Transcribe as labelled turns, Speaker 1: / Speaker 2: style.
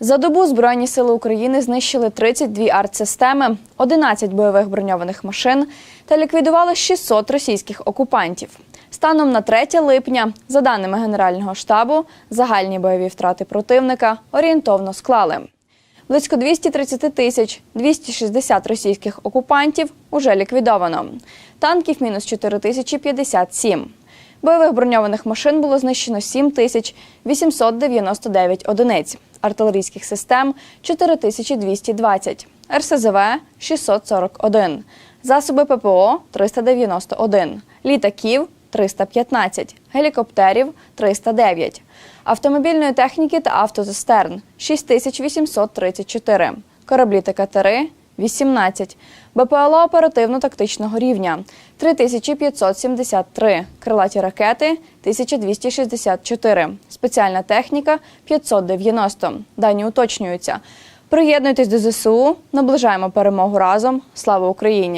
Speaker 1: За добу Збройні сили України знищили 32 артсистеми, 11 бойових броньованих машин та ліквідували 600 російських окупантів. Станом на 3 липня, за даними Генерального штабу, загальні бойові втрати противника орієнтовно склали. Близько 230 тисяч 260 російських окупантів уже ліквідовано. Танків мінус 4057. Бойових броньованих машин було знищено 7 тисяч 899 одиниць, артилерійських систем 4220, РСЗВ 641, засоби ППО 391, літаків 315, гелікоптерів 309, автомобільної техніки та автозистерн 6834, кораблі та катери 18, БПЛА оперативно-тактичного рівня 3573, крилаті ракети 1264, спеціальна техніка 590. Дані уточнюються. Приєднуйтесь до ЗСУ, наближаємо перемогу разом. Слава Україні!